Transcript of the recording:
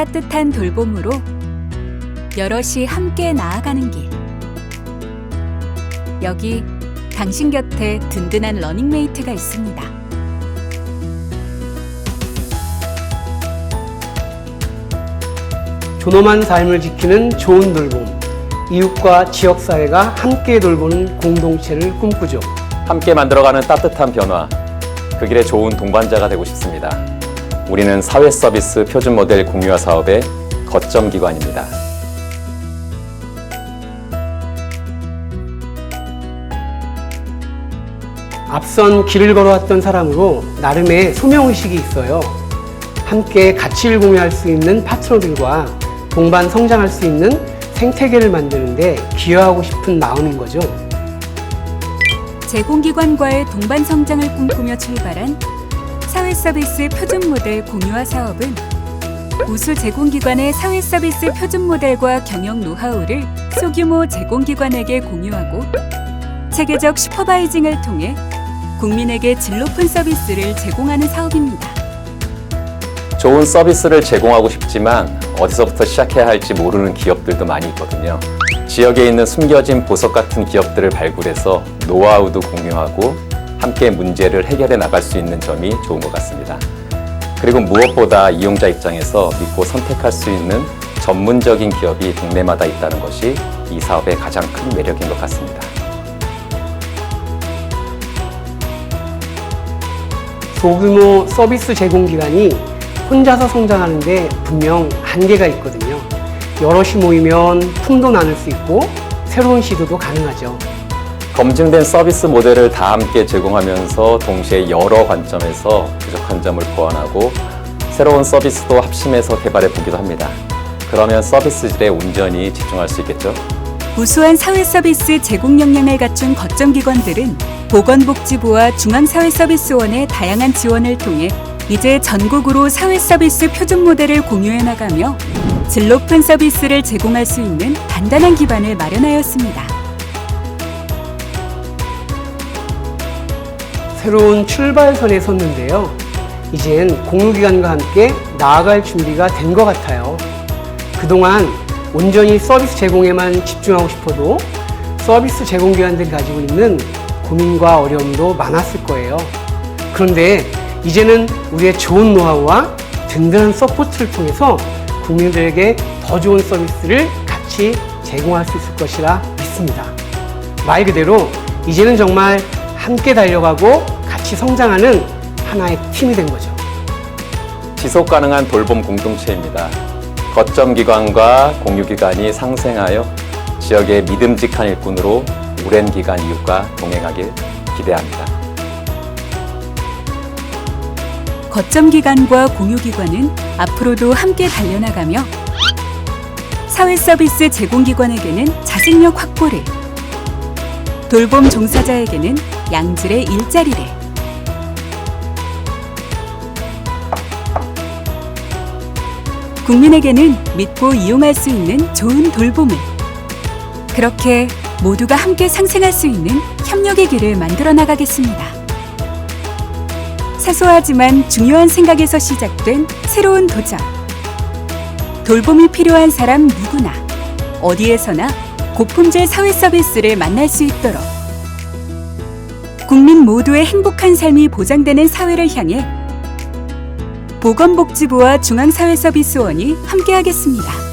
따뜻한 돌봄으로 여럿이 함께 나아가는 길. 여기 당신 곁에 든든한 러닝메이트가 있습니다. 존엄한 삶을 지키는 좋은 돌봄, 이웃과 지역사회가 함께 돌보는 공동체를 꿈꾸죠. 함께 만들어가는 따뜻한 변화, 그 길에 좋은 동반자가 되고 싶습니다. 우리는 사회 서비스 표준 모델 공유화 사업의 거점 기관입니다. 앞선 길을 걸어왔던 사람으로 나름의 소명의식이 있어요. 함께 가치를 공유할 수 있는 파트너들과 동반 성장할 수 있는 생태계를 만드는데 기여하고 싶은 마음인 거죠. 제공기관과의 동반 성장을 꿈꾸며 출발한 사회 서비스 표준 모델 공유화 사업은 우수 제공기관의 사회 서비스 표준 모델과 경영 노하우를 소규모 제공기관에게 공유하고 체계적 슈퍼바이징을 통해 국민에게 질 높은 서비스를 제공하는 사업입니다. 좋은 서비스를 제공하고 싶지만 어디서부터 시작해야 할지 모르는 기업들도 많이 있거든요. 지역에 있는 숨겨진 보석 같은 기업들을 발굴해서 노하우도 공유하고 함께 문제를 해결해 나갈 수 있는 점이 좋은 것 같습니다. 그리고 무엇보다 이용자 입장에서 믿고 선택할 수 있는 전문적인 기업이 동네마다 있다는 것이 이 사업의 가장 큰 매력인 것 같습니다. 소규모 서비스 제공 기관이 혼자서 성장하는데 분명 한계가 있거든요. 여럿이 모이면 품도 나눌 수 있고 새로운 시도도 가능하죠. 검증된 서비스 모델을 다 함께 제공하면서 동시에 여러 관점에서 부족한 점을 보완하고 새로운 서비스도 합심해서 개발해 보기도 합니다. 그러면 서비스 질에 온전히 집중할 수 있겠죠? 우수한 사회 서비스 제공 역량을 갖춘 거점 기관들은 보건복지부와 중앙사회서비스원의 다양한 지원을 통해 이제 전국으로 사회 서비스 표준 모델을 공유해 나가며 질 높은 서비스를 제공할 수 있는 단단한 기반을 마련하였습니다. 새로운 출발선에 섰는데요. 이젠 공유기관과 함께 나아갈 준비가 된 것 같아요. 그동안 온전히 서비스 제공에만 집중하고 싶어도 서비스 제공기관들이 가지고 있는 고민과 어려움도 많았을 거예요. 그런데 이제는 우리의 좋은 노하우와 든든한 서포트를 통해서 국민들에게 더 좋은 서비스를 같이 제공할 수 있을 것이라 믿습니다. 말 그대로 이제는 정말 함께 달려가고 같이 성장하는 하나의 팀이 된 거죠. 지속 가능한 돌봄 공동체입니다. 거점 기관과 공유 기관이 상생하여 지역의 믿음직한 일꾼으로 오랜 기간 이웃과 동행하길 기대합니다. 거점 기관과 공유 기관은 앞으로도 함께 달려나가며 사회 서비스 제공 기관에게는 자생력 확보를 돌봄 종사자에게는 양질의 일자리를 국민에게는 믿고 이용할 수 있는 좋은 돌봄을 그렇게 모두가 함께 상생할 수 있는 협력의 길을 만들어 나가겠습니다. 사소하지만 중요한 생각에서 시작된 새로운 도전. 돌봄이 필요한 사람 누구나 어디에서나 고품질 사회 서비스를 만날 수 있도록 국민 모두의 행복한 삶이 보장되는 사회를 향해 보건복지부와 중앙사회서비스원이 함께하겠습니다.